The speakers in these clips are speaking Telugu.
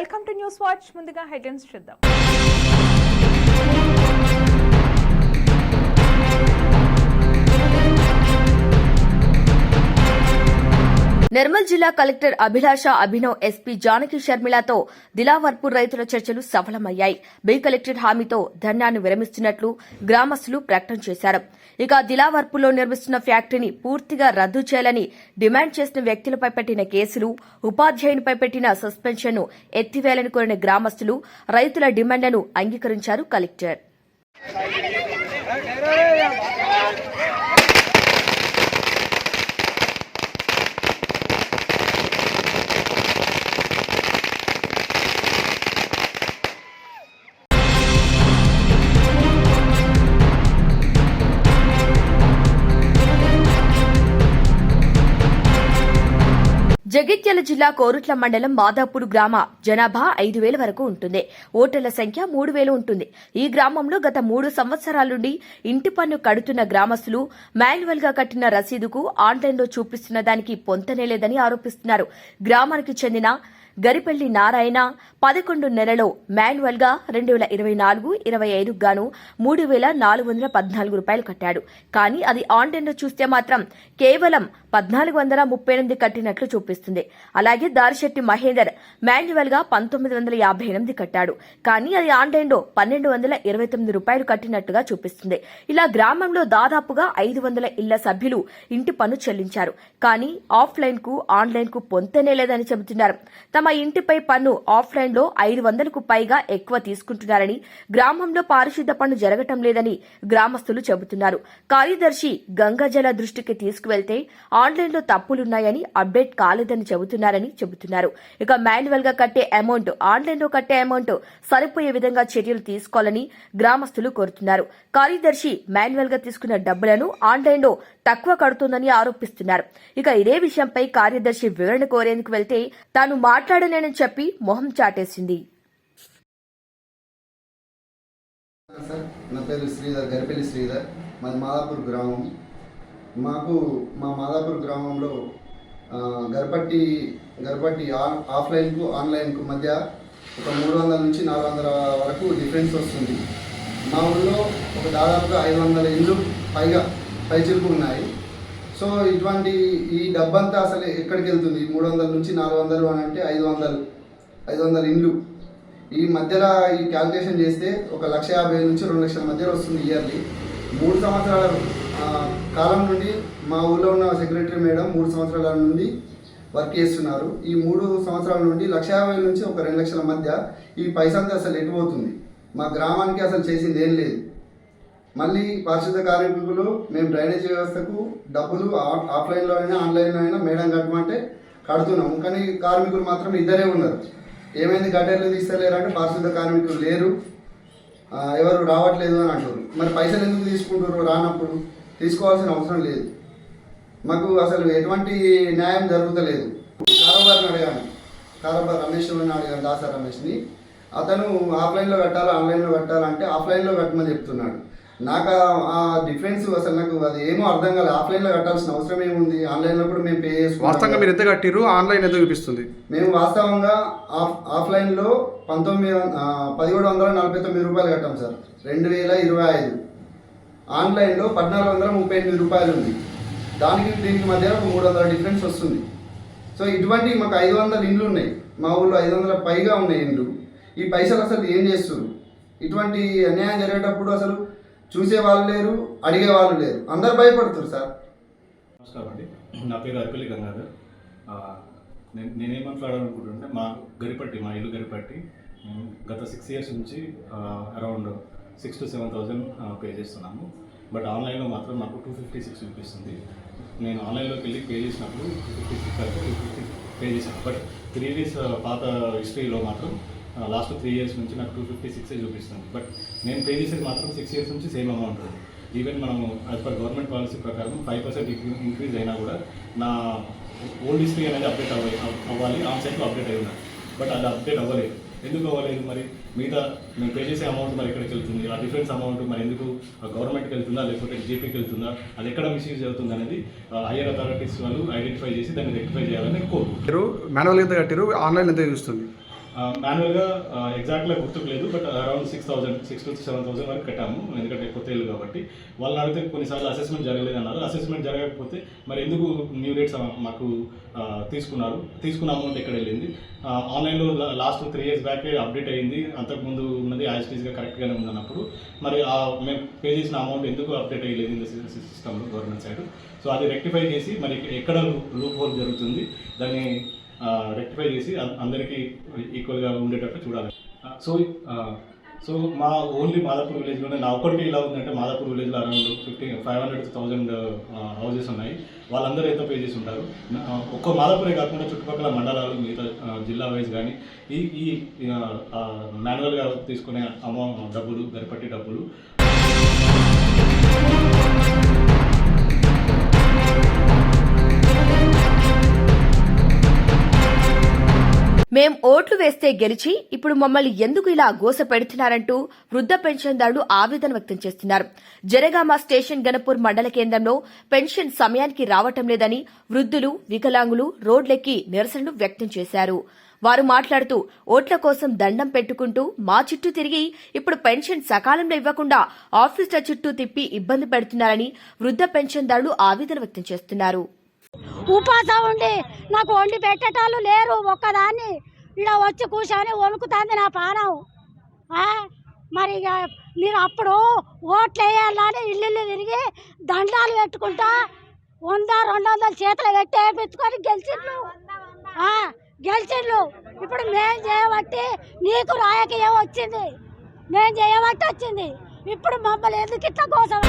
Welcome to news watch. ముందుగా హెడ్లైన్స్ చూద్దాం. నిర్మల్ జిల్లా కలెక్టర్ అభిలాష అభినవ్ ఎస్పీ జానకి షర్మిలతో దిలావర్పూర్ రైతుల చర్చలు సఫలమయ్యాయి. బి కలెక్టర్ హామీతో ధర్నాను విరమిస్తున్నట్లు గ్రామస్తులు ప్రకటన చేశారు. ఇక దిలావర్పూర్లో నిర్మిస్తున్న ఫ్యాక్టరీని పూర్తిగా రద్దు చేయాలని డిమాండ్ చేసిన వ్యక్తులపై పెట్టిన కేసులు ఉపాధ్యాయునిపై పెట్టిన సస్పెన్షన్ను ఎత్తివేయాలని కోరిన గ్రామస్తులు రైతుల డిమాండ్లను అంగీకరించారు కలెక్టర్. జగిత్యాల జిల్లా కోరుట్ల మండలం మాదాపూర్ గ్రామ జనాభా ఐదు వేల వరకు ఉంటుంది. ఓటర్ల సంఖ్య మూడు వేలు ఉంటుంది. ఈ గ్రామంలో గత మూడు సంవత్సరాల నుండి ఇంటి పన్ను కడుతున్న గ్రామస్తులు మాన్యువల్గా కట్టిన రసీదుకు ఆన్లైన్లో చూపిస్తున్న దానికి పొంతనేలేదని ఆరోపిస్తున్నారు. గ్రామానికి చెందిన గరిపెల్లి నారాయణ పదకొండు నెలలో మాన్యువల్గా రెండు వేల ఇరవై నాలుగు ఇరవై ఐదు గాను మూడు వేల నాలుగు వందల పద్నాలుగు రూపాయలు కట్టాడు. కానీ అది ఆన్లైన్లో చూస్తే మాత్రం కేవలం పద్నాలుగు వందల ముప్పై ఎనిమిది కట్టినట్లు చూపిస్తుంది. అలాగే దారిశెట్టి మహేందర్ మాన్యువల్గా పంతొమ్మిది వందల యాభై ఎనిమిది కట్టాడు. కానీ అది ఆన్లైన్లో పన్నెండు వందల ఇరవై తొమ్మిది రూపాయలు కట్టినట్టుగా చూపిస్తుంది. ఇలా గ్రామంలో దాదాపుగా ఐదు వందల ఇళ్ళ సభ్యులు ఇంటి పన్ను చెల్లించారు. కానీ ఆఫ్లైన్కు ఆన్లైన్కు పొంతనే లేదని చెబుతున్నారు. తమ ఇంటిపై పన్ను ఆఫ్లైన్లో ఐదు వందలకు పైగా ఎక్కువ తీసుకుంటున్నారని గ్రామంలో పారిశుద్ధ పన్ను జరగటం లేదని గ్రామస్తులు చెబుతున్నారు. కార్యదర్శి గంగాజల దృష్టికి తీసుకువెళ్తే ఆన్లైన్లో తప్పులున్నాయని అప్డేట్ కాలేదని చెబుతున్నారని చెబుతున్నారు. ఇక మాన్యువల్గా కట్టే అమౌంట్ ఆన్లైన్లో కట్టే అమౌంట్ సరిపోయే విధంగా చర్యలు తీసుకోవాలని గ్రామస్తులు కోరుతున్నారు. కార్యదర్శి మాన్యువల్గా తీసుకున్న డబ్బులను ఆన్లైన్లో తక్కువ కడుతుందని ఆరోపిస్తున్నారు. ఇక ఇదే విషయంపై కార్యదర్శి వివరణ కోరేందుకు వెళ్తే తాను మాట్లాడలేనని చెప్పి మొహం చాటేసింది. సార్ నా పేరు శ్రీధర్ గరిపల్లి శ్రీధర్. మాది మాదాపూర్ గ్రామం. మాకు మా మాదాపూర్ గ్రామంలో గర్భట్టి గర్భట్టి ఆన్ ఆఫ్లైన్కు ఆన్లైన్కు మధ్య ఒక మూడు వందల నుంచి నాలుగు వందల వరకు డిఫరెన్స్ వస్తుంది. మా ఊళ్ళో ఒక దాదాపుగా ఐదు వందల ఇండ్లు పైగా పైచిలుపు ఉన్నాయి సో ఇటువంటి ఈ డబ్బంతా అసలు ఎక్కడికి వెళ్తుంది మూడు వందల నుంచి నాలుగు వందలు అని అంటే ఐదు వందలు ఐదు వందల ఇండ్లు. ఈ మధ్యలో ఈ క్యాల్కులేషన్ చేస్తే ఒక లక్ష యాభై నుంచి రెండు లక్షల మధ్యలో వస్తుంది ఇయర్లీ. మూడు సంవత్సరాల కాలం నుండి మా ఊళ్ళో ఉన్న సెక్రటరీ మేడం మూడు సంవత్సరాల నుండి వర్క్ చేస్తున్నారు. ఈ మూడు సంవత్సరాల నుండి లక్ష యాభై నుంచి ఒక రెండు లక్షల మధ్య ఈ పైసంతా అసలు ఎటుపోతుంది? మా గ్రామానికి అసలు చేసింది ఏం లేదు. మళ్ళీ పారిశుద్ధ కార్మికులు మేము డ్రైనేజ్ వ్యవస్థకు డబ్బులు ఆఫ్లైన్లో అయినా ఆన్లైన్లో అయినా మేడం కట్టమంటే కడుతున్నాము కానీ కార్మికులు మాత్రం ఇద్దరే ఉన్నారు. ఏమైంది గడ్డలు తీస్తలేరు అంటే పారిశుద్ధ కార్మికులు లేరు. ఎవరు రావట్లేదు అని అంటారు మరి పైసలు ఎందుకు తీసుకుంటారు రానప్పుడు? తీసుకోవాల్సిన అవసరం లేదు. మాకు అసలు ఎటువంటి న్యాయం జరుగుతలేదు. కారోబార్ని అడిగాను కారోబార్ రమేష్ అని అడిగాను దాసా రమేష్ని. అతను ఆఫ్లైన్లో కట్టాలి ఆన్లైన్లో కట్టాలంటే ఆఫ్లైన్లో కట్టమని చెప్తున్నాడు. నాకు ఆ- డిఫరెన్స్ అసలు నాకు అది ఏమో అర్థం కాలేదు ఆఫ్లైన్లో కట్టాల్సిన అవసరం ఏముంది? ఆన్లైన్లో కూడా మేము పే వాస్తవంగా చేసుకుంటాం మీరు ఎంత కట్టిర్రు ఆన్లైన్ ఎంత చూపిస్తుంది. మేము వాస్తవంగా ఆఫ్ ఆఫ్లైన్లో పంతొమ్మిది వం- ఆ, పదిహేడు వందల నలభై తొమ్మిది రూపాయలు కట్టాం సార్. రెండు వేల ఇరవై ఐదు. ఆన్లైన్లో పద్నాలుగు వందల ముప్పై ఎనిమిది రూపాయలు ఉంది. దానికి దీనికి మధ్య ఒక మూడు వందల డిఫరెన్స్ వస్తుంది. సో ఇటువంటి మాకు ఐదు వందల ఇండ్లు ఉన్నాయి. మా ఊళ్ళో ఐదు వందల పైగా ఉన్నాయి ఇండ్లు. ఈ పైసలు అసలు ఏం చేస్తారు ఇటువంటి అన్యాయం జరిగేటప్పుడు అసలు చూసే వాళ్ళు లేరు అడిగే వాళ్ళు లేరు. అందరు భయపడుతారు సార్. నమస్కారం అండి. నా పేరు అర్పిలి గంగాధర్. నేను నేనేం మాట్లాడాలనుకుంటుంటే మా గరిపట్టి మా ఇల్లు గరిపట్టి గత సిక్స్ ఇయర్స్ నుంచి around six to seven thousand pay చేస్తున్నాము. బట్ ఆన్లైన్లో మాత్రం నాకు టూ ఫిఫ్టీ సిక్స్ చూపిస్తుంది నేను ఆన్లైన్లోకి వెళ్ళి పే చేసినప్పుడు టూ ఫిఫ్టీ సిక్స్ అయితే టూ ఫిఫ్టీ పే చేశాను. బట్ త్రీ డేస్ పాత హిస్టరీలో మాత్రం లాస్ట్ త్రీ ఇయర్స్ నుంచి నాకు టూ ఫిఫ్టీ సిక్స్ చూపిస్తుంది. బట్ నేను పే చేసేది మాత్రం సిక్స్ ఇయర్స్ నుంచి సేమ్ అమౌంట్ ఉంది ఈవెన్ మనము యాజ్ పర్ గవర్నమెంట్ పాలసీ ప్రకారం ఫైవ్ పర్సెంట్ ఇంక్రీజ్ అయినా కూడా నా ఓల్డ్ హిస్టరీ అనేది అప్డేట్ అవ్వాలి అవ్వాలి. ఆన్ సైట్లో అప్డేట్ అయి బట్ అది అప్డేట్ అవ్వలేదు. ఎందుకు అవ్వలేదు మరి? మిగతా మేము పే చేసే అమౌంట్ మరి ఎక్కడికి వెళ్తుంది? ఆ డిఫరెన్స్ అమౌంట్ మరి ఎందుకు గవర్నమెంట్కి వెళ్తుందా? లేకపోతే జీపీకి వెళ్తుందా? అది ఎక్కడ మిస్యూజ్ అవుతుంది అనేది హైయర్ అథారిటీస్ వాళ్ళు ఐడెంటిఫై చేసి దాన్ని రెక్టిఫై చేయాలని కోరు మీరు మాన్యువల్ ఎంత కట్టారు ఆన్లైన్ ఎంత చూస్తుంది మాన్యువల్గా ఎగ్జాక్ట్గా గుర్తుకు లేదు but around six thousand six to seven thousand వరకు కట్టాము. ఎందుకంటే కొత్త ఇల్లు కాబట్టి. వాళ్ళు అడిగితే కొన్నిసార్లు అసెస్మెంట్ జరగలేదు అన్నారు. అసెస్మెంట్ జరగకపోతే మరి ఎందుకు న్యూ రేట్స్ మాకు తీసుకున్నారు? తీసుకున్న అమౌంట్ ఎక్కడ వెళ్ళింది? ఆన్లైన్లో last three years back update అయ్యింది అంతకుముందు ఉన్నది యాజ్ కరెక్ట్గానే ఉందన్నప్పుడు. మరి ఆ మేము పే చేసిన అమౌంట్ ఎందుకు అప్డేట్ అయ్యలేదు ఇంత సిస్టంలో గవర్నమెంట్ సైడ్ సో అది రెక్టిఫై చేసి మరి ఎక్కడ లూప్ హోల్ జరుగుతుంది? దాన్ని రెక్టిఫై చేసి అందరికీ ఈక్వల్గా ఉండేటట్టు చూడాలి. సో సో మా ఓన్లీ మాదాపూర్ విలేజ్లోనే నా ఒక్కడికి ఇలా ఉందంటే మాదాపూర్ విలేజ్లో around fifty five hundred thousand houses ఉన్నాయి. వాళ్ళందరూ ఎంతో పే చేసి ఉంటారు? ఒక్క మాదాపూరే కాకుండా చుట్టుపక్కల మండలాలు మిగతా జిల్లా వైజ్ కానీ ఈ ఈ మాన్యువల్గా తీసుకునే అమౌంట్ డబ్బులు గరిపట్టి డబ్బులు మేం ఓట్లు వేస్తే గెలిచి ఇప్పుడు మమ్మల్ని ఎందుకు ఇలా గోస పెడుతున్నారంటూ వృద్ధ పెన్షన్దారులు ఆవేదన వ్యక్తం చేస్తున్నారు. జనగామ స్టేషన్ గణపూర్ మండల కేంద్రంలో పెన్షన్ సమయానికి రావటం లేదని వృద్ధులు వికలాంగులు రోడ్లెక్కి నిరసనలు వ్యక్తం చేశారు. వారు మాట్లాడుతూ ఓట్ల కోసం దండం పెట్టుకుంటూ మా చుట్టూ తిరిగి ఇప్పుడు పెన్షన్ సకాలంలో ఇవ్వకుండా ఆఫీసుల చుట్టూ తిప్పి ఇబ్బంది పెడుతున్నారని వృద్ధ పెన్షన్దారులు ఆవేదన వ్యక్తం చేస్తున్నారు. ఉపాసం ఉండి నాకు వండి పెట్టేటాళ్ళు లేరు. ఒక్కదాన్ని ఇలా వచ్చి కూర్చొని వణుకుతుంది నా పానం మరి ఇక మీరు అప్పుడు ఓట్లు వేయాలని ఇల్లు ఇల్లు తిరిగి దండాలు పెట్టుకుంటా వంద రెండు వందలు చేతులు పెట్టి పెట్టుకొని గెలిచిండ్రు గెలిచిండ్రు ఇప్పుడు మేము చేయబట్టి నీకు రాయకీయం వచ్చింది. మేం చేయబట్టి వచ్చింది. ఇప్పుడు మమ్మల్ని ఎందుకు ఇట్లా కోసం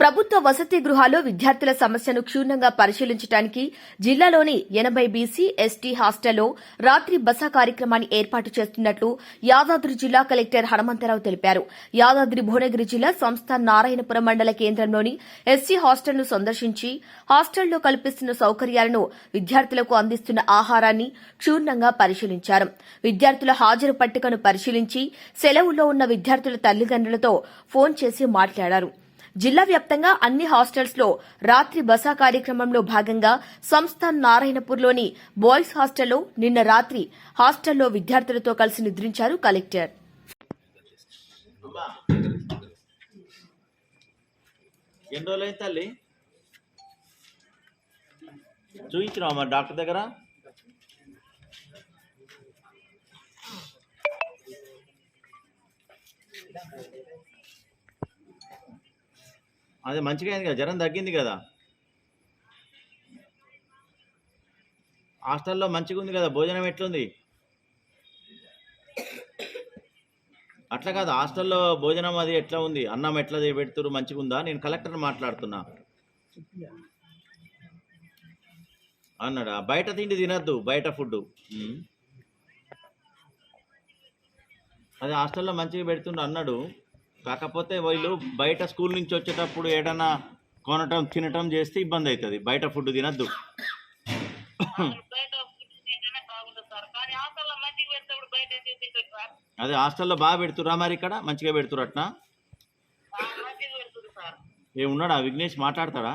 ప్రభుత్వ వసతి గృహాల్లో విద్యార్థుల సమస్యను క్షుణ్ణంగా పరిశీలించడానికి జిల్లాలోని ఎనభై బీసీ ఎస్టీ హాస్టల్లో రాత్రి బస కార్యక్రమాన్ని ఏర్పాటు చేస్తున్నట్లు యాదాద్రి జిల్లా కలెక్టర్ హనుమంతరావు తెలిపారు. యాదాద్రి భువనగిరి జిల్లా సంస్థ నారాయణపురం మండల కేంద్రంలోని ఎస్సీ హాస్టల్ను సందర్శించి హాస్టల్లో కల్పిస్తున్న సౌకర్యాలను విద్యార్థులకు అందిస్తున్న ఆహారాన్ని క్షుణ్ణంగా పరిశీలించారు. విద్యార్థుల హాజరు పట్టికను పరిశీలించి సెలవుల్లో ఉన్న విద్యార్థుల తల్లిదండ్రులతో ఫోన్ చేసి మాట్లాడారు. జిల్లా వ్యాప్తంగా అన్ని హాస్టల్స్లో రాత్రి బస కార్యక్రమంలో భాగంగా సంస్థ నారాయణపూర్లోని బాయ్స్ హాస్టల్లో నిన్న రాత్రి హాస్టల్లో విద్యార్థులతో కలిసి నిద్రించారు కలెక్టర్. ఎన్ని రోజులైంది తల్లి? చూపించినావా మరి డాక్టర్ దగ్గర? అదే మంచిగా అయింది కదా జ్వరం తగ్గింది కదా. హాస్టల్లో మంచిగా ఉంది కదా భోజనం ఎట్లుంది? అట్లా కాదు హాస్టల్లో భోజనం అది ఎట్లా ఉంది? అన్నం ఎట్లా పెడుతురు మంచిగా ఉందా? నేను కలెక్టర్ మాట్లాడుతున్నా. అన్నాడా? బయట తిండి తినద్దు బయట ఫుడ్ అదే హాస్టల్లో మంచిగా పెడుతుండు అన్నాడు. కాకపోతే వీళ్ళు బయట స్కూల్ నుంచి వచ్చేటప్పుడు ఏడన్నా కొనటం తినటం చేస్తే ఇబ్బంది అవుతుంది బయట ఫుడ్ తినద్దు. అదే హాస్టల్లో బాగా పెడుతురా మరి ఇక్కడ? మంచిగా పెడుతురు అట్నా? ఏ ఉన్నాడా? విఘ్నేష్ మాట్లాడతాడా?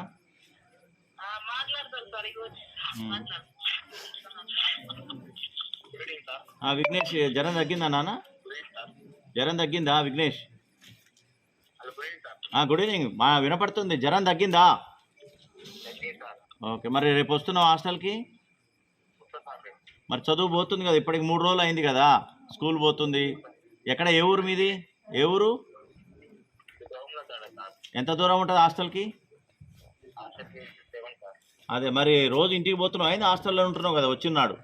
ఆ, విఘ్నేష్ జ్వరం తగ్గిందా నాన్న? జ్వరం తగ్గిందా విఘ్నేష్? గుడ్ ఈవినింగ్ మా వినపడుతుంది. జ్వరం తగ్గిందా? ఓకే మరి రేపు వస్తున్నావు హాస్టల్కి? మరి చదువు పోతుంది కదా ఇప్పటికి మూడు రోజులు అయింది కదా స్కూల్ పోతుంది. ఎక్కడ ఏ ఊరు మీది? ఏ ఊరు? ఎంత దూరం ఉంటుంది హాస్టల్కి? అదే మరి రోజు ఇంటికి పోతున్నావు? అయింది హాస్టల్లో ఉంటున్నావు కదా వచ్చిన్నాడు.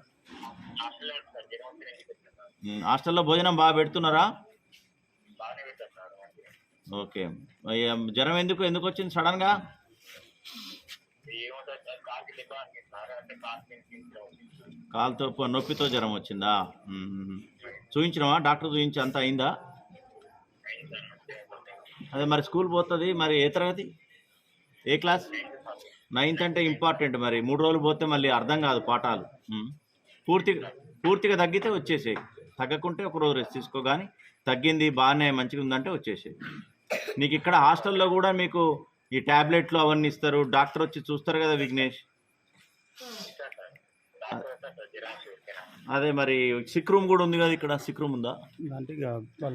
హాస్టల్లో భోజనం బాగా పెడుతున్నారా? ఓకే. జ్వరం ఎందుకు ఎందుకు వచ్చింది సడన్గా కాలుతో నొప్పితో జ్వరం వచ్చిందా? చూపించినవా డాక్టర్ చూపించి అంత అయిందా? అదే మరి స్కూల్ పోతుంది మరి ఏ తరగతి? ఏ క్లాస్? నైన్త్ అంటే ఇంపార్టెంట్ మరి. మూడు రోజులు పోతే మళ్ళీ అర్థం కాదు పాఠాలు. పూర్తిగా పూర్తిగా తగ్గితే వచ్చేసేయి. తగ్గకుంటే ఒక రోజు రెస్ట్ తీసుకో కానీ తగ్గింది బాగానే మంచిగా ఉందంటే వచ్చేసేయి. నీకు ఇక్కడ హాస్టల్లో కూడా మీకు ఈ టాబ్లెట్లు అవన్నీ ఇస్తారు. డాక్టర్ వచ్చి చూస్తారు కదా విఘ్నేష్? అదే మరి సిక్ రూమ్ కూడా ఉంది కదా ఇక్కడ? సిక్ రూమ్ ఉందా?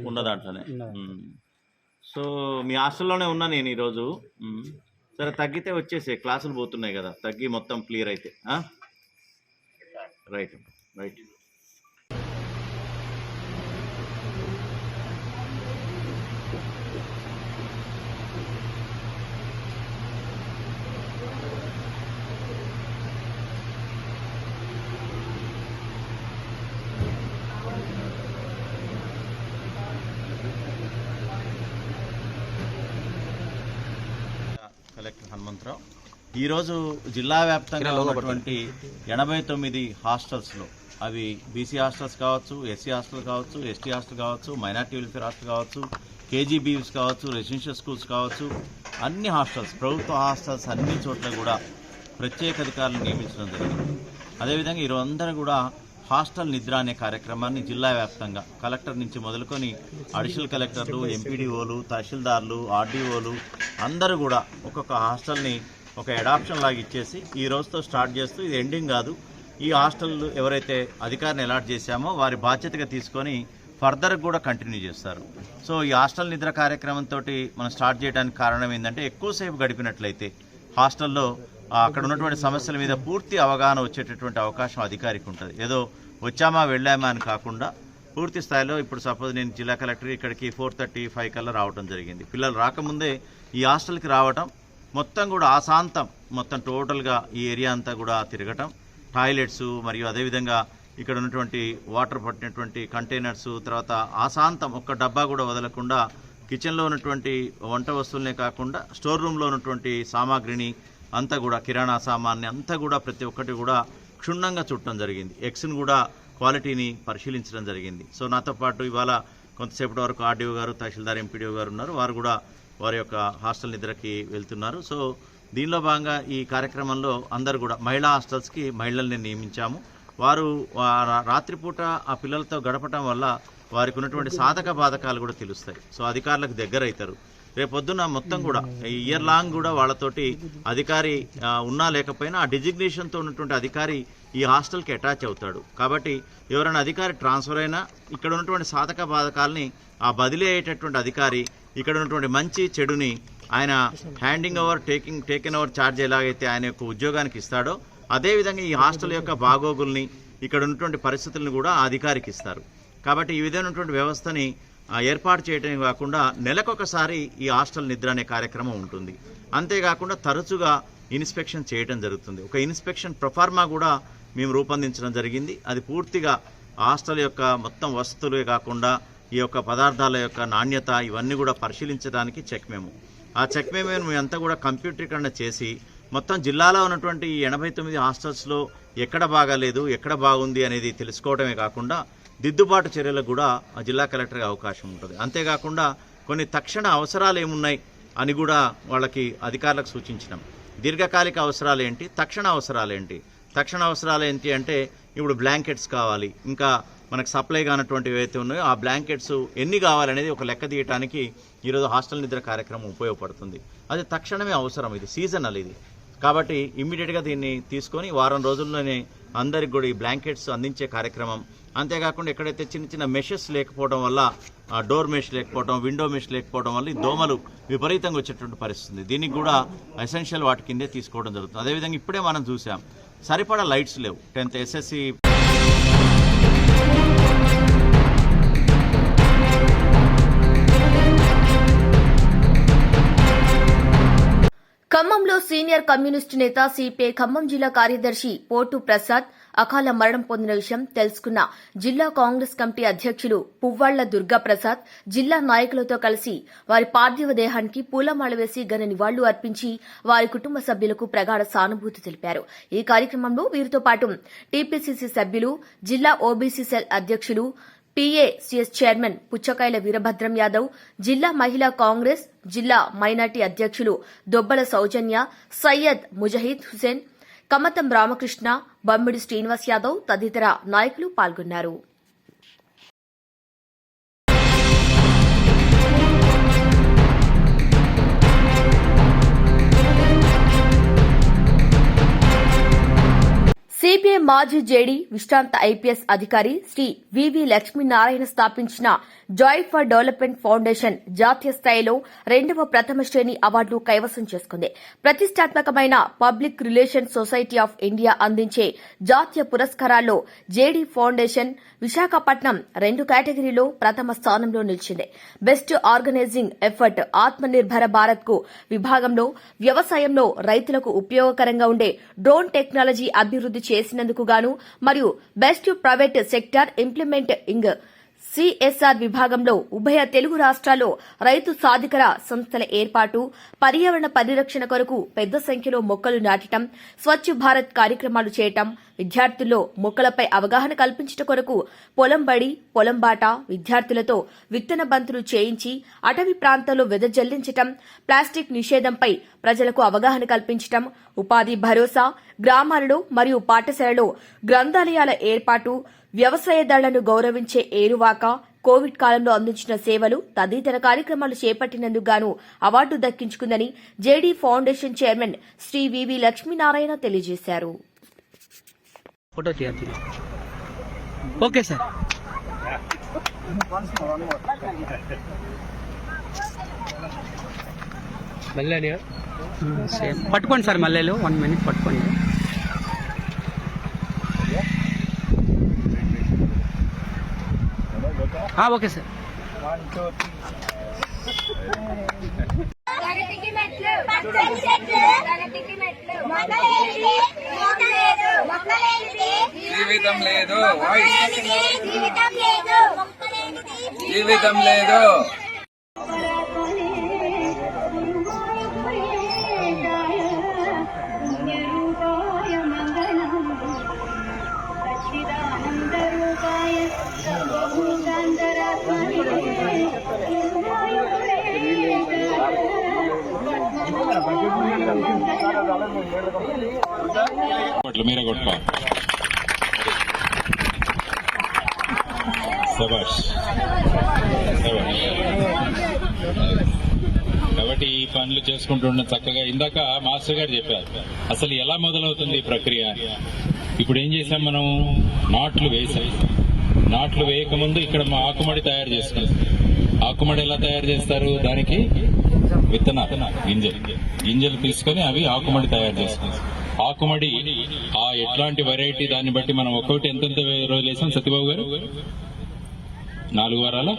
ఉన్న దాంట్లోనే. సో మీ హాస్టల్లోనే ఉన్నా నేను ఈరోజు. సరే తగ్గితే వచ్చేసే. క్లాసులు పోతున్నాయి కదా. తగ్గి మొత్తం క్లియర్ అయితే? రైట్ రైట్ కలెక్టర్ హనుమంతరావు ఈరోజు జిల్లా వ్యాప్తంగా ఉన్నటువంటి ఎనభై తొమ్మిది హాస్టల్స్లో అవి బీసీ హాస్టల్స్ కావచ్చు ఎస్సీ హాస్టల్ కావచ్చు ఎస్టీ హాస్టల్ కావచ్చు మైనార్టీ వెల్ఫేర్ హాస్టల్ కావచ్చు కేజీబీస్ కావచ్చు రెసిడెన్షియల్ స్కూల్స్ కావచ్చు అన్ని హాస్టల్స్ ప్రభుత్వ హాస్టల్స్ అన్ని చోట్ల కూడా ప్రత్యేక అధికారులు నియమించడం జరిగింది. అదేవిధంగా ఈరోజు అందరూ కూడా హాస్టల్ నిద్ర అనే కార్యక్రమాన్ని జిల్లా వ్యాప్తంగా కలెక్టర్ నుంచి మొదలుకొని అడిషనల్ కలెక్టర్లు ఎంపీడీఓలు తహసీల్దార్లు ఆర్డీఓలు అందరూ కూడా ఒక్కొక్క హాస్టల్ని ఒక అడాప్షన్ లాగా ఇచ్చేసి ఈ రోజుతో స్టార్ట్ చేస్తూ ఇది ఎండింగ్ కాదు. ఈ హాస్టల్ ఎవరైతే అధికారిని అలాట్ చేశామో వారి బాధ్యతగా తీసుకొని ఫర్దర్ కూడా కంటిన్యూ చేస్తారు. సో ఈ హాస్టల్ నిద్ర కార్యక్రమంతో మనం స్టార్ట్ చేయడానికి కారణం ఏంటంటే ఎక్కువసేపు గడిపినట్లయితే హాస్టల్లో అక్కడ ఉన్నటువంటి సమస్యల మీద పూర్తి అవగాహన వచ్చేటటువంటి అవకాశం అధికారికి ఉంటుంది. ఏదో వచ్చామా వెళ్ళామా అని కాకుండా పూర్తి స్థాయిలో ఇప్పుడు సపోజ్ నేను జిల్లా కలెక్టర్ ఇక్కడికి ఫోర్ థర్టీ ఫైవ్ కల్లా రావడం జరిగింది. పిల్లలు రాకముందే ఈ హాస్టల్కి రావటం మొత్తం కూడా ఆశాంతం మొత్తం టోటల్గా ఈ ఏరియా అంతా కూడా తిరగటం. టాయిలెట్స్ మరియు అదేవిధంగా ఇక్కడ ఉన్నటువంటి వాటర్ పట్టినటువంటి కంటైనర్స్ తర్వాత ఆశాంతం ఒక్క డబ్బా కూడా వదలకుండా కిచెన్లో ఉన్నటువంటి వంట వస్తువులనే కాకుండా స్టోర్ రూమ్లో ఉన్నటువంటి సామాగ్రిని అంతా కూడా కిరాణా సామాన్ని అంతా కూడా ప్రతి ఒక్కటి కూడా క్షుణ్ణంగా చుట్టడం జరిగింది. ఎక్స్ని కూడా క్వాలిటీని పరిశీలించడం జరిగింది. సో నాతో పాటు ఇవాళ కొంతసేపటి వరకు ఆర్డీఓ గారు తహసీల్దార్ ఎంపీడీఓ గారు ఉన్నారు. వారు కూడా వారి యొక్క హాస్టల్ నిద్రకి వెళ్తున్నారు. సో దీనిలో భాగంగా ఈ కార్యక్రమంలో అందరు కూడా మహిళా హాస్టల్స్కి మహిళల్ని నియమించాము. వారు రాత్రిపూట ఆ పిల్లలతో గడపటం వల్ల వారికి ఉన్నటువంటి సాధక బాధకాలు కూడా తెలుస్తాయి. సో అధికారులకు దగ్గర అవుతారు రేపొద్దున మొత్తం కూడా ఇయర్ లాంగ్ కూడా వాళ్ళతోటి అధికారి ఉన్నా లేకపోయినా ఆ డిజిగ్నేషన్తో ఉన్నటువంటి అధికారి ఈ హాస్టల్కి అటాచ్ అవుతాడు. కాబట్టి ఎవరైనా అధికారి ట్రాన్స్ఫర్ అయినా ఇక్కడ ఉన్నటువంటి సాధక బాధకాలని ఆ బదిలీ అయ్యేటటువంటి అధికారి ఇక్కడ ఉన్నటువంటి మంచి చెడుని ఆయన handing over taking taken over charge ఎలాగైతే ఆయన యొక్క ఉద్యోగానికి ఇస్తాడో అదేవిధంగా ఈ హాస్టల్ యొక్క బాగోగుల్ని ఇక్కడ ఉన్నటువంటి పరిస్థితులను కూడా అధికారికి ఇస్తారు. కాబట్టి ఈ విధమైనటువంటి వ్యవస్థని ఏర్పాటు చేయడమే కాకుండా నెలకొకసారి ఈ హాస్టల్ నిద్ర అనే కార్యక్రమం ఉంటుంది. అంతేకాకుండా తరచుగా ఇన్స్పెక్షన్ చేయడం జరుగుతుంది. ఒక ఇన్స్పెక్షన్ ప్రొఫార్మా కూడా మేము రూపొందించడం జరిగింది. అది పూర్తిగా హాస్టల్ యొక్క మొత్తం వసతులే కాకుండా ఈ యొక్క పదార్థాల యొక్క నాణ్యత ఇవన్నీ కూడా పరిశీలించడానికి చెక్ మేము. ఆ చెక్ మేము మేమంతా కూడా కంప్యూటరీకరణ చేసి మొత్తం జిల్లాలో ఉన్నటువంటి ఈ ఎనభై తొమ్మిది హాస్టల్స్లో ఎక్కడ బాగాలేదు ఎక్కడ బాగుంది అనేది తెలుసుకోవడమే కాకుండా దిద్దుబాటు చర్యలకు కూడా ఆ జిల్లా కలెక్టర్కి అవకాశం ఉంటుంది. అంతేకాకుండా కొన్ని తక్షణ అవసరాలు ఏమున్నాయి అని కూడా వాళ్ళకి అధికారులకు సూచించినాం. దీర్ఘకాలిక అవసరాలు ఏంటి? తక్షణ అవసరాలు ఏంటి? తక్షణ అవసరాలు ఏంటి అంటే ఇప్పుడు బ్లాంకెట్స్ కావాలి ఇంకా మనకు సప్లై కానటువంటివి ఏవైతే ఉన్నాయో ఆ బ్లాంకెట్స్ ఎన్ని కావాలనేది ఒక లెక్క తీయటానికి ఈరోజు హాస్టల్ నిద్ర కార్యక్రమం ఉపయోగపడుతుంది. అది తక్షణమే అవసరం. ఇది సీజనల్ ఇది. కాబట్టి ఇమ్మీడియట్గా దీన్ని తీసుకొని వారం రోజుల్లోనే అందరికి కూడా ఈ బ్లాంకెట్స్ అందించే కార్యక్రమం. అంతేకాకుండా ఎక్కడైతే చిన్న చిన్న మెషెస్ లేకపోవడం వల్ల ఆ డోర్ మెష్ లేకపోవడం విండో మెష్ లేకపోవడం వల్ల ఈ దోమలు విపరీతంగా వచ్చేటువంటి పరిస్థితి దీనికి కూడా ఎసెన్షియల్ వాటి కిందే తీసుకోవడం జరుగుతుంది. అదేవిధంగా ఇప్పుడే మనం చూసాం సరిపడా లైట్స్ లేవు. టెన్త్ ఎస్ఎస్సి ఖమ్మంలో సీనియర్ కమ్యూనిస్టు నేత సిపిఐ ఖమ్మం జిల్లా కార్యదర్శి పోటు ప్రసాద్ అకాల మరణం పొందిన విషయం తెలుసుకున్న జిల్లా కాంగ్రెస్ కమిటీ అధ్యక్షులు పువ్వాళ్ళ దుర్గాప్రసాద్ జిల్లా నాయకులతో కలిసి వారి పార్థివ దేహానికి పూలమాల వేసి ఘన నివాళులు అర్పించి వారి కుటుంబ సభ్యులకు ప్రగాఢ సానుభూతి తెలిపారు. ఈ కార్యక్రమంలో వీరితో పాటు టీపీసీసీ సభ్యులు జిల్లా ఓబీసీ సెల్ అధ్యక్షులు పీఏసీఎస్ చైర్మన్ పుచ్చకాయల వీరభద్రం యాదవ్ జిల్లా మహిళా కాంగ్రెస్ జిల్లా మైనార్టీ అధ్యక్షులు దొబ్బల సౌజన్య సయ్యద్ ముజహీద్ హుసేన్ కమతం రామకృష్ణ బమ్మిడి శ్రీనివాస్ యాదవ్ తదితర నాయకులు పాల్గొన్నారు. సిపిఐ మాజీ జేడీ విశ్రాంత ఐపీఎస్ అధికారి శ్రీ వివి లక్ష్మీనారాయణ స్థాపించిన జాయ్ ఫర్ డెవలప్మెంట్ ఫౌండేషన్ జాతీయ స్థాయిలో రెండవ ప్రథమ శ్రేణి అవార్డును కైవసం చేసుకుంది. ప్రతిష్టాత్మకమైన public relation society of India అందించే జాతీయ పురస్కారాల్లో జేడీ ఫౌండేషన్ విశాఖపట్నం రెండు కేటగిరీలో ప్రథమ స్థానంలో నిలిచింది. బెస్ట్ ఆర్గనైజింగ్ ఎఫర్ట్ ఆత్మ నిర్భర భారత్కు విభాగంలో వ్యవసాయంలో రైతులకు ఉపయోగకరంగా ఉండే డ్రోన్ టెక్నాలజీ అభివృద్ది చేసినందుకు గాను మరియు best private sector implementing CSR విభాగంలో ఉభయ తెలుగు రాష్ట్రాల్లో రైతు సాధికర సంస్థల ఏర్పాటు పర్యావరణ పరిరక్షణ కొరకు పెద్ద సంఖ్యలో మొక్కలు నాటడం స్వచ్ఛ భారత్ కార్యక్రమాలు చేయటం విద్యార్థుల్లో మొక్కలపై అవగాహన కల్పించట కొరకు పొలం బడి పొలం బాట విద్యార్థులతో విత్తన బంతులు చేయించి అటవీ ప్రాంతాల్లో వెదజల్లించటం ప్లాస్టిక్ నిషేధంపై ప్రజలకు అవగాహన కల్పించటం ఉపాధి భరోసా గ్రామాలలో మరియు పాఠశాలలో గ్రంథాలయాల ఏర్పాటు వ్యవసాయదారులను గౌరవించే ఏరువాక కోవిడ్ కాలంలో అందించిన సేవలు తదితర కార్యక్రమాలు చేపట్టినందుకు గాను award దక్కించుకుందని JD foundation chairman Shri VV Lakshminarayana తెలియజేశారు. ఫోటో తీయాలి ఓకే సార్ మల్లెలు సేమ్ పట్టుకోండి సార్ మల్లెలు వన్ మినిట్ పట్టుకోండి ఆ, ఓకే సార్ ప్రగతికి మెట్లు పచ్చని చెట్లు ప్రగతికి మెట్లు జీవితం లేదు. మీరే కొట్టుకో శభాష్ కాబట్టి ఈ పనులు చేసుకుంటుండ చక్కగా. ఇందాక మాస్టర్ గారు చెప్పారు అసలు ఎలా మొదలవుతుంది ఈ ప్రక్రియ? ఇప్పుడు ఏం చేసాం మనం? నాట్లు వేసాం నాట్లు వేయకముందు ఇక్కడ మా ఆకుమడి తయారు చేసుకున్నాం. ఆకుమడి ఎలా తయారు చేస్తారు? దానికి విత్తనాలు గింజలు. గింజలు తీసుకొని అవి ఆకుమడి తయారు చేసుకుంటాం ఆకుమడి ఆ ఎట్లాంటి వెరైటీ దాన్ని బట్టి మనం ఒక్కొక్కటి ఎంతెంత రోజులు వేసాం సత్యబాబు గారు? నాలుగు వారాల?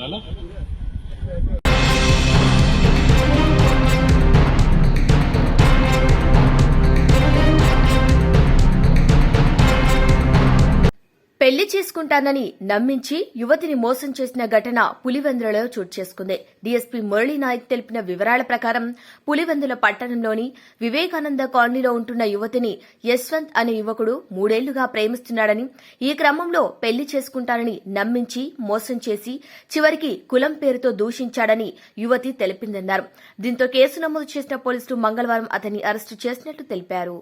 పెళ్ళి చేసుకుంటానని నమ్మించి యువతిని మోసం చేసిన ఘటన పులివెందులలో చోటు చేసుకుంది. డీఎస్పీ మురళీ నాయక్ తెలిపిన వివరాల ప్రకారం పులివెందుల పట్టణంలోని వివేకానంద కాలనీలో ఉంటున్న యువతిని యశ్వంత్ అనే యువకుడు మూడేళ్ళుగా ప్రేమిస్తున్నాడని ఈ క్రమంలో పెళ్ళి చేసుకుంటానని నమ్మించి మోసం చేసి చివరికి కులం పేరుతో దూషించాడని యువతి తెలిపిందన్నారు. దీంతో కేసు నమోదు చేసిన పోలీసులు మంగళవారం అతన్ని అరెస్టు చేసినట్లు తెలిపారు.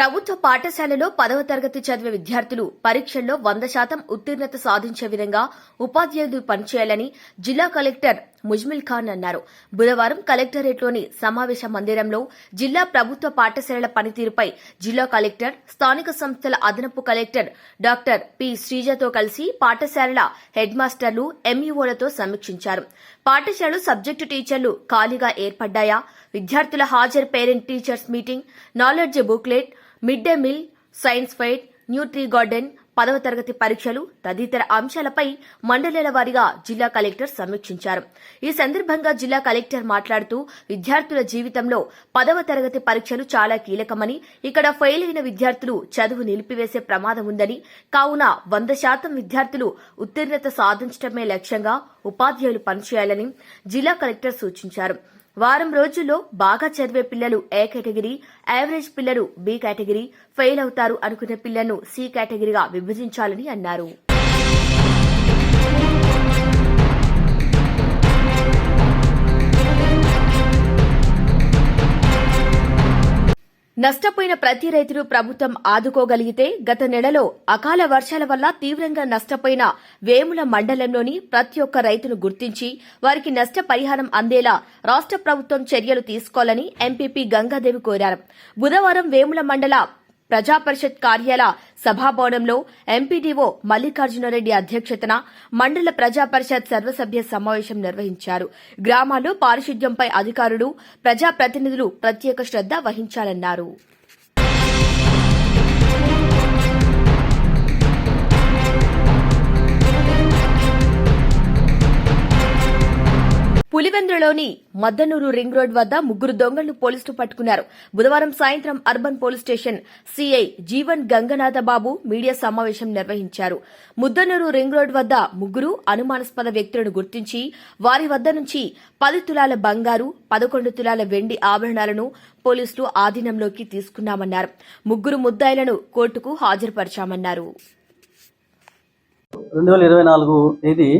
ప్రభుత్వ పాఠశాలలో పదవ తరగతి చదివే విద్యార్థులు పరీక్షల్లో వంద శాతం ఉత్తీర్ణత సాధించే విధంగా ఉపాధ్యాయులు పనిచేయాలని జిల్లా కలెక్టర్ ముజ్మిల్ ఖాన్ అన్నారు. బుధవారం కలెక్టరేట్లోని సమావేశ మందిరంలో జిల్లా ప్రభుత్వ పాఠశాలల పనితీరుపై జిల్లా కలెక్టర్ స్థానిక సంస్థల అదనపు కలెక్టర్ డాక్టర్ పి. శ్రీజతో కలిసి పాఠశాలల హెడ్ మాస్టర్లు ఎంఈఓలతో సమీక్షించారు. పాఠశాలలు సబ్జెక్టు టీచర్లు ఖాళీగా ఏర్పడ్డాయా? విద్యార్థుల హాజరు parent teachers meeting knowledge booklet mid day meal science fight nutri garden పదవ తరగతి పరీక్షలు తదితర అంశాలపై మండలాల వారీగా జిల్లా కలెక్టర్ సమీక్షించారు. ఈ సందర్భంగా జిల్లా కలెక్టర్ మాట్లాడుతూ విద్యార్థుల జీవితంలో పదవ తరగతి పరీక్షలు చాలా కీలకమని ఇక్కడ ఫెయిల్ అయిన విద్యార్థులు చదువు నిలిపివేసే ప్రమాదం ఉందని కావున వంద శాతం విద్యార్థులు ఉత్తీర్ణత సాధించడమే లక్ష్యంగా ఉపాధ్యాయులు పనిచేయాలని జిల్లా కలెక్టర్ సూచించారు. వారం రోజుల్లో బాగా చదివే పిల్లలు ఏ కేటగిరీ యావరేజ్ పిల్లలు బి కేటగిరీ ఫెయిల్ అవుతారు అనుకునే పిల్లలను సి కేటగిరీగా విభజించాలని అన్నారు. నష్టపోయిన ప్రతి రైతును ప్రభుత్వం ఆదుకోగలిగితే గత నెలలో అకాల వర్షాల వల్ల తీవ్రంగా నష్టపోయిన వేముల మండలంలోని ప్రతి ఒక్క రైతును గుర్తించి వారికి నష్టపరిహారం అందేలా రాష్ట ప్రభుత్వం చర్యలు తీసుకోవాలని ఎంపీపీ గంగాదేవి కోరారు. బుధవారం వేముల మండల ప్రజాపరిషత్ కార్యాల సభాభవనంలో ఎంపీడీఓ మల్లికార్జునరెడ్డి అధ్యక్షతన మండల ప్రజాపరిషత్ సర్వసభ్య సమావేశం నిర్వహించారు. గ్రామాల్లో పారిశుద్ధ్యంపై అధికారులు ప్రజాప్రతినిధులు ప్రత్యేక శ్రద్ద వహించాలన్నారు. పులివెందులలోని మద్దనూరు రింగ్ రోడ్ వద్ద ముగ్గురు దొంగలను పోలీసులు పట్టుకున్నారు. బుధవారం సాయంత్రం urban police station CI Jeevan Gangnatha Babu media సమావేశం నిర్వహించారు. ముద్దనూరు రింగ్ రోడ్ వద్ద ముగ్గురు అనుమానాస్పద వ్యక్తులను గుర్తించి వారి వద్ద నుంచి పది తులాల బంగారు పదకొండు తులాల వెండి ఆభరణాలను పోలీసులు ఆధీనంలోకి తీసుకున్నామన్నారు. ముగ్గురు ముద్దాయిలను కోర్టుకు హాజరుపరిచామన్నారు. రెండు వేల ఇరవై నాలుగు తేదీ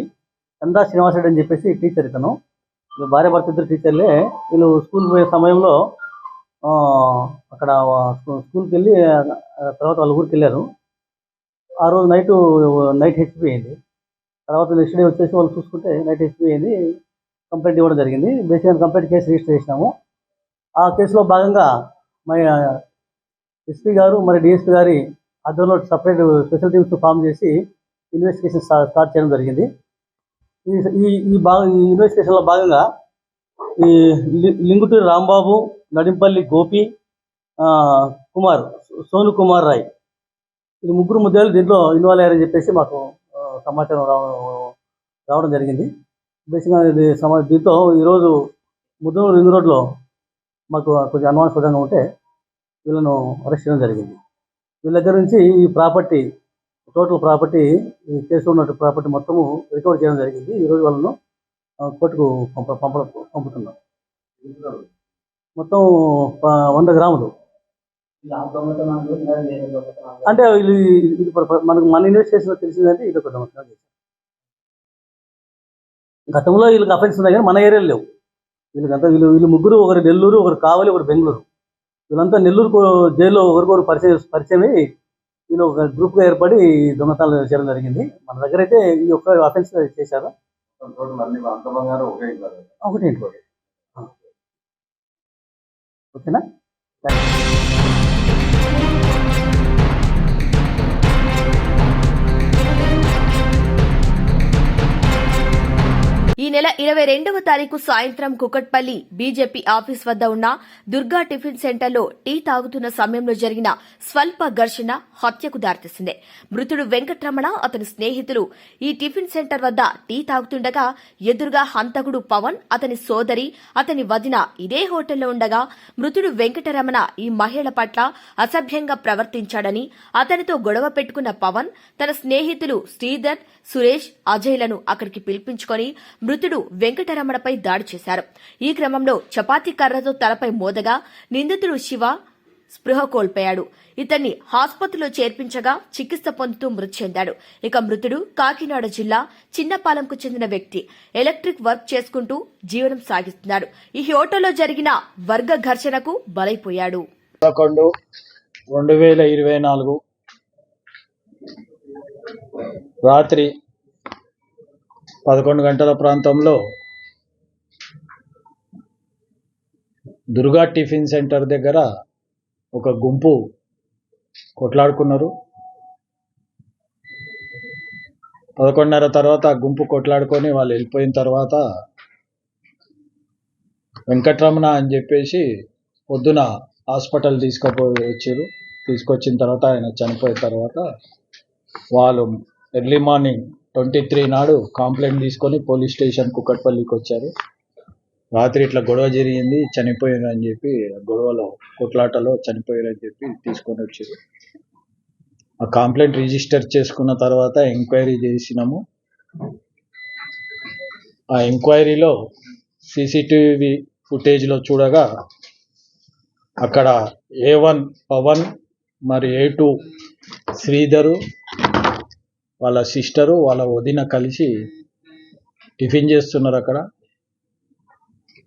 శ్రీనివాసరెడ్డి అని చెప్పేసి టీచర్ ఇతను. భార్య భర్త ఇద్దరు టీచర్లే. వీళ్ళు స్కూల్ పోయే సమయంలో ఆ, అక్కడ స్కూల్కి వెళ్ళి తర్వాత వాళ్ళ ఊరికి వెళ్ళారు ఆ రోజు నైట్ నైట్ హెచ్చిపోయింది తర్వాత నెక్స్ట్ డే వచ్చేసి వాళ్ళు చూసుకుంటే నైట్ హెచ్చిపోయింది కంప్లైంట్ ఇవ్వడం జరిగింది. బేసిక్గా కంప్లైంట్ కేసు రిజిస్టర్ చేసినాము. ఆ కేసులో భాగంగా మరి ఎస్పీ గారు మరి డిఎస్పీ గారి ఆధ్వర్యంలో సపరేట్ స్పెషల్ టీమ్స్ ఫామ్ చేసి ఇన్వెస్టిగేషన్ స్టార్ట్ చేయడం జరిగింది. ఈ ఈ ఈ భాగ ఈ ఇన్వెస్టిగేషన్లో భాగంగా ఈ లింగుటూరి రాంబాబు నడింపల్లి గోపి ఆ, కుమార్ సోను కుమార్ రాయ్. ఇది ముగ్గురు ముద్దాలు దీంట్లో ఇన్వాల్వ్ అయ్యారని చెప్పేసి మాకు సమాచారం రావడం రావడం జరిగింది. బేసిక్గా ఇది సమా దీంతో ఈరోజు ముద్దూరు రింగ్ రోడ్లో మాకు కొంచెం అనుమానాస్పదంగా ఉంటే వీళ్ళను అరెస్ట్ చేయడం జరిగింది. వీళ్ళ దగ్గర నుంచి ఈ ప్రాపర్టీ టోటల్ ప్రాపర్టీ ఈ కేసులో ఉన్న ప్రాపర్టీ మొత్తము రికవర్ చేయడం జరిగింది. ఈరోజు వాళ్ళను కోర్టుకు పంప పంప పంపుతున్నాం. మొత్తం వంద గ్రాములు. అంటే వీళ్ళు ఇది మనకు మన ఇన్వెస్టిగేషన్ తెలిసిందంటే ఇది ఒక దొంగతనం చేశారు. గతంలో వీళ్ళకి అఫెన్స్ ఉన్నాయి కానీ మన ఏరియాలో లేవు. వీళ్ళకంతా వీళ్ళు వీళ్ళు ముగ్గురు ఒకరు నెల్లూరు ఒకరు కావాలి ఒకరు బెంగళూరు. వీళ్ళంతా నెల్లూరు జైల్లో ఒకరికొకరు పరిచయం పరిచయమే వీళ్ళు ఒక గ్రూప్గా ఏర్పడి దొంగతనాలు చేయడం జరిగింది. మన దగ్గర అయితే ఈ ఒక్క అఫెన్స్ చేశారు. ఒకటి ఇంకోటి. ఆ. ఓకేనా? ఇరవై రెండవ తారీఖు సాయంత్రం కుకట్పల్లి బీజేపీ ఆఫీస్ వద్ద ఉన్న దుర్గా టిఫిన్ సెంటర్లో టీ తాగుతున్న సమయంలో జరిగిన స్వల్ప ఘర్షణ హత్యకు దారితీసింది. మృతుడు వెంకట్రమణ అతని స్నేహితులు ఈ టిఫిన్ సెంటర్ వద్ద టీ తాగుతుండగా ఎదురుగా హంతకుడు పవన్ అతని సోదరి అతని వదిన ఇదే హోటల్లో ఉండగా మృతుడు వెంకటరమణ ఈ మహిళ పట్ల అసభ్యంగా ప్రవర్తించాడని అతనితో గొడవ పెట్టుకున్న పవన్ తన స్నేహితులు శ్రీధర్ సురేష్ అజయ్లను అక్కడికి పిలిపించుకొని మృతుడు వెంకటరమణపై దాడి చేశారు. ఈ క్రమంలో చపాతీ కర్రతో తలపై మోదగా నిందితుడు శివ స్పృహ కోల్పోయాడు. ఇతన్ని ఆసుపత్రిలో చేర్పించగా చికిత్స పొందుతూ మృతి చెందాడు. ఇక మృతుడు కాకినాడ జిల్లా చిన్నపాలెంకు చెందిన వ్యక్తి. ఎలక్ట్రిక్ వర్క్ చేసుకుంటూ జీవనం సాగిస్తున్నాడు. ఈ హోటల్లో జరిగిన వర్గ ఘర్షణకు బలైపోయాడు. పదకొండు రెండు వేల ఇరవై నాలుగు రాత్రి పదకొండు గంటల ప్రాంతంలో దుర్గా టిఫిన్ సెంటర్ దగ్గర ఒక గుంపు కొట్లాడుకున్నారు. పదకొండున్నర తర్వాత గుంపు కొట్లాడుకొని వాళ్ళు వెళ్ళిపోయిన తర్వాత వెంకటరమణ అని చెప్పేసి పొద్దున హాస్పిటల్ తీసుకుపోయి వచ్చారు. తీసుకొచ్చిన తర్వాత ఆయన చనిపోయిన తర్వాత వాళ్ళు ఎర్లీ మార్నింగ్ ట్వంటీ త్రీ నాడు కంప్లైంట్ తీసుకొని పోలీస్ స్టేషన్ కుక్కట్పల్లికి వచ్చారు. రాత్రి ఇట్లా గొడవ జరిగింది చనిపోయారు అని చెప్పి గొడవలో కొట్లాటలో చనిపోయారు అని చెప్పి తీసుకొని వచ్చారు. ఆ కంప్లైంట్ రిజిస్టర్ చేసుకున్న తర్వాత ఎంక్వైరీ చేసినాము. ఆ ఎంక్వైరీలో సీసీటీవీ ఫుటేజ్లో చూడగా అక్కడ ఏ వన్ పవన్ మరి ఏ టూ శ్రీధరు వాళ్ళ సిస్టరు వాళ్ళ వదిన కలిసి టిఫిన్ చేస్తున్నారు అక్కడ.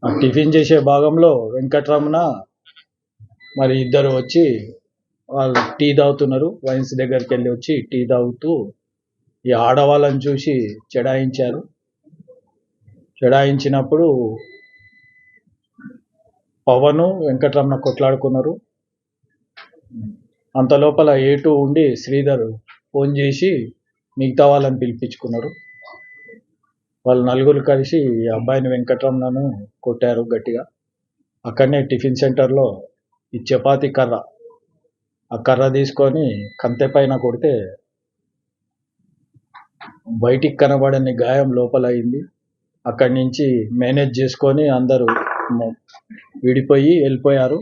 ఆ టిఫిన్ చేసే భాగంలో వెంకటరమణ మరి ఇద్దరు వచ్చి వాళ్ళు టీ తాగుతున్నారు. వైన్స్ దగ్గరికి వెళ్ళి వచ్చి టీ తాగుతూ ఈ ఆడవాళ్ళని చూసి చెడాయించారు. చెడాయించినప్పుడు పవను వెంకటరమణ కొట్లాడుకున్నారు. అంత లోపల ఏటూ ఉండి శ్రీధర్ ఫోన్ చేసి మిగతా వాళ్ళని పిలిపించుకున్నారు. వాళ్ళు నలుగురు కలిసి ఈ అబ్బాయిని వెంకటరమణను కొట్టారు గట్టిగా. అక్కడనే టిఫిన్ సెంటర్లో ఈ చపాతి కర్ర ఆ కర్ర తీసుకొని కంతె పైన కొడితే బయటికి కనబడని గాయం లోపల అయింది. అక్కడి నుంచి మేనేజ్ చేసుకొని అందరూ విడిపోయి వెళ్ళిపోయారు.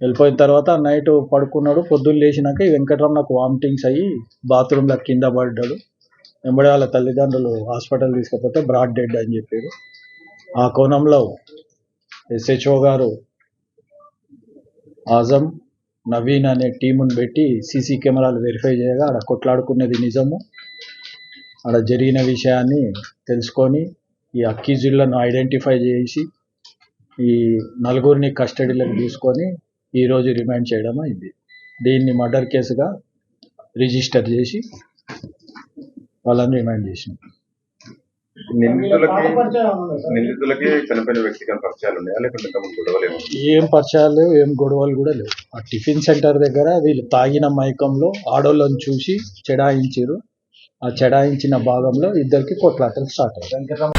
వెళ్ళిపోయిన తర్వాత నైట్ పడుకున్నాడు. పొద్దున్న లేచినాక ఈ వెంకటరమణకు వామిటింగ్స్ అయ్యి బాత్రూంలో కింద పడ్డాడు. వెంబడి వాళ్ళ తల్లిదండ్రులు హాస్పిటల్ తీసుకపోతే బ్రాడ్ డెడ్ అని చెప్పారు. ఆ కోణంలో ఎస్హెచ్ఓ గారు ఆజం నవీన్ అనే టీముని పెట్టి సీసీ కెమెరాలు వెరిఫై చేయగా ఆడ కొట్లాడుకునేది నిజము. ఆడ జరిగిన విషయాన్ని తెలుసుకొని ఈ అక్యూజులను ఐడెంటిఫై చేసి ఈ నలుగురిని కస్టడీలోకి తీసుకొని ఈరోజు రిమాండ్ చేయడం అయింది. దీన్ని మర్డర్ కేసుగా రిజిస్టర్ చేసి వాళ్ళని రిమాండ్ చేసినాం నిందితులకి నిందితులకి చనిపోయిన వ్యక్తికి పరిచయాలు ఉన్నాయా? లేకుంటే తమ గొడవలు ఏమో ఏం పరిచయాలు ఏం గొడవలు కూడా లేవు. ఆ టిఫిన్ సెంటర్ దగ్గర వీళ్ళు తాగిన మైకంలో ఆడోళ్ళని చూసి చెడాయించారు ఆ చెడాయించిన భాగంలో ఇద్దరికి కొట్లాటలు స్టార్ట్ అయ్యాయి.